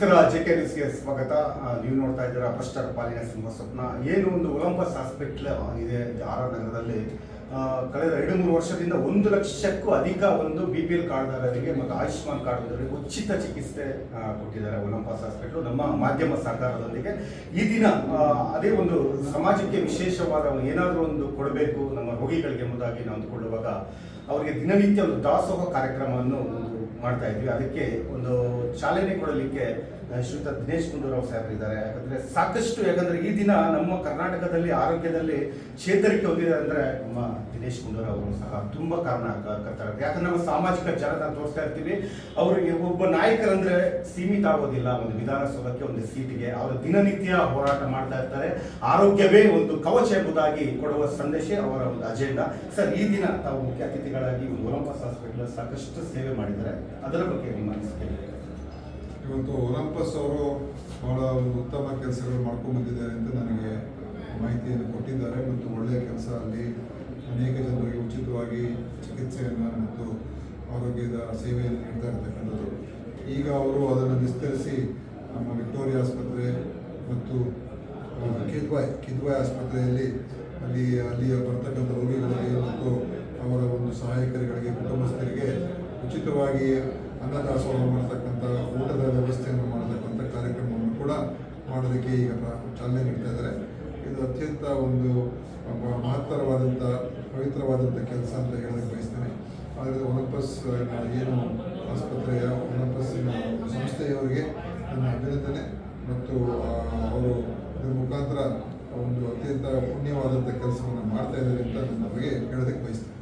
K ನ್ಯೂಸ್ಗೆ ಸ್ವಾಗತ. ನೀವು ನೋಡ್ತಾ ಇದ್ದೀರಾ ಭ್ರಷ್ಟರ ಪಾಲಿನ ಸಿಂಹ ಸ್ವಪ್ನ ಏನು ಒಂದು ಒಲಂಪಸ್ ಹಾಸ್ಪಿಟ್ಲ್ ಇದೆ ಆರ್ ನಗರದಲ್ಲಿ. ಕಳೆದ ಎರಡು ಮೂರು ವರ್ಷದಿಂದ ಒಂದು ಲಕ್ಷಕ್ಕೂ ಅಧಿಕ ಒಂದು ಬಿ ಪಿ ಎಲ್ ಕಾರ್ಡ್ದಾರರಿಗೆ ಮತ್ತು ಆಯುಷ್ಮಾನ್ ಕಾರ್ಡ್ದಾರರಿಗೆ ಉಚಿತ ಚಿಕಿತ್ಸೆ ಕೊಟ್ಟಿದ್ದಾರೆ ಒಲಂಪಸ್ ಹಾಸ್ಪಿಟ್ಲು ನಮ್ಮ ಮಾಧ್ಯಮ ಸಹಕಾರದೊಂದಿಗೆ. ಈ ದಿನ ಅದೇ ಒಂದು ಸಮಾಜಕ್ಕೆ ವಿಶೇಷವಾದ ಏನಾದರೂ ಒಂದು ಕೊಡಬೇಕು, ನಮ್ಮ ರೋಗಿಗಳಿಗೆ ಎಂಬುದಾಗಿ ನಾವು ಅಂದುಕೊಳ್ಳುವಾಗ, ಅವರಿಗೆ ದಿನನಿತ್ಯ ಒಂದು ದಾಸೋಹ ಕಾರ್ಯಕ್ರಮವನ್ನು ಒಂದು ಮಾಡ್ತಾ ಇದ್ವಿ. ಅದಕ್ಕೆ ಒಂದು ಚಾಲನೆ ಕೊಡಲಿಕ್ಕೆ ಶ್ರೀತ ದಿನೇಶ್ ಗುಂಡೂರಾವ್ ಸಾಹೇಬರು ಇದ್ದಾರೆ. ಯಾಕಂದ್ರೆ ಸಾಕಷ್ಟು, ಯಾಕಂದ್ರೆ ಈ ದಿನ ನಮ್ಮ ಕರ್ನಾಟಕದಲ್ಲಿ, ಆರೋಗ್ಯದಲ್ಲಿ ಚೇತರಿಕೆ ಹೋಗಿದೆ ಅಂದ್ರೆ ನಮ್ಮ ದಿನೇಶ್ ಗುಂಡೂರಾವ್ ಅವರು ಸಹ ತುಂಬಾ ಕಾರಣ ಕರ್ತಾರೆ ಯಾಕಂದ್ರೆ ನಾವು ಸಾಮಾಜಿಕ ಜಾಲತಾಣ ತೋರಿಸ್ತಾ ಇರ್ತೀವಿ. ಅವರಿಗೆ ಒಬ್ಬ ನಾಯಕರಂದ್ರೆ ಸೀಮಿತ ಆಗೋದಿಲ್ಲ. ಒಂದು ವಿಧಾನಸೌಧಕ್ಕೆ ಒಂದು ಸೀಟಿಗೆ ಅವರು ದಿನನಿತ್ಯ ಹೋರಾಟ ಮಾಡ್ತಾ ಇರ್ತಾರೆ. ಆರೋಗ್ಯವೇ ಒಂದು ಕವಚ ಎಂಬುದಾಗಿ ಕೊಡುವ ಸಂದೇಶ, ಅವರ ಒಂದು ಅಜೆಂಡಾ. ಸರ್, ಈ ದಿನ ತಾವು ಮುಖ್ಯ ಅತಿಥಿಗಳಾಗಿ ಒಂದು ಒಲಂಪಸ್ ಹಾಸ್ಪಿಟಲ್ ಸಾಕಷ್ಟು ಸೇವೆ ಮಾಡಿದ್ದಾರೆ. ಅದರ ಬಗ್ಗೆ ನಿಮ್ಮ ಅನಿಸಿಕೆ ಇವತ್ತು ಒಲಂಪಸ್ ಅವರು ಬಹಳ ಒಂದು ಉತ್ತಮ ಕೆಲಸಗಳು ಮಾಡ್ಕೊಂಡು ಬಂದಿದ್ದಾರೆ ಅಂತ ನನಗೆ ಮಾಹಿತಿಯನ್ನು ಕೊಟ್ಟಿದ್ದಾರೆ ಮತ್ತು ಒಳ್ಳೆಯ ಕೆಲಸ ಅಲ್ಲಿ ಅನೇಕ ಜನರಿಗೆ ಉಚಿತವಾಗಿ ಚಿಕಿತ್ಸೆಯನ್ನು ಮತ್ತು ಆರೋಗ್ಯದ ಸೇವೆಯನ್ನು ನೀಡ್ತಾ ಇರ್ತಕ್ಕಂಥದ್ದು. ಈಗ ಅವರು ಅದನ್ನು ವಿಸ್ತರಿಸಿ ನಮ್ಮ ವಿಕ್ಟೋರಿಯಾ ಆಸ್ಪತ್ರೆ ಮತ್ತು ಕಿದ್ವಾಯ್ ಕಿದ್ವಾಯ್ ಆಸ್ಪತ್ರೆಯಲ್ಲಿ ಅಲ್ಲಿ ಅಲ್ಲಿಯ ಬರ್ತಕ್ಕಂಥ ರೋಗಿಗಳಿಗೆ ಮತ್ತು ಅವರ ಒಂದು ಸಹಾಯಕರುಗಳಿಗೆ ಕುಟುಂಬಸ್ಥರಿಗೆ ಉಚಿತವಾಗಿ ಅನ್ನದಾಸೋಹ ಮಾಡತಕ್ಕಂಥ, ಊಟದ ವ್ಯವಸ್ಥೆಯನ್ನು ಮಾಡತಕ್ಕಂಥ ಕಾರ್ಯಕ್ರಮವನ್ನು ಕೂಡ ಮಾಡೋದಕ್ಕೆ ಈಗ ಚಾಲನೆ ನೀಡ್ತಾ ಇದ್ದಾರೆ. ಇದು ಅತ್ಯಂತ ಒಂದು ಮಹತ್ತರವಾದಂಥ, ಪವಿತ್ರವಾದಂಥ ಕೆಲಸ ಅಂತ ಹೇಳೋದಕ್ಕೆ ಬಯಸ್ತೇನೆ. ಆದರೆ ಒಲಂಪಸ್ ಏನು ಆಸ್ಪತ್ರೆಯ ಒಲಂಪಸ್ಸಿನ ಸಂಸ್ಥೆಯವರಿಗೆ ನನ್ನ ಅಭಿನಂದನೆ ಮತ್ತು ಅವರು ಇದರ ಮುಖಾಂತರ ಒಂದು ಅತ್ಯಂತ ಪುಣ್ಯವಾದಂಥ ಕೆಲಸವನ್ನು ಮಾಡ್ತಾ ಇದ್ದಾರೆ ಅಂತ ನನ್ನ ಬಗ್ಗೆ ಹೇಳೋದಕ್ಕೆ ಬಯಸ್ತೇನೆ.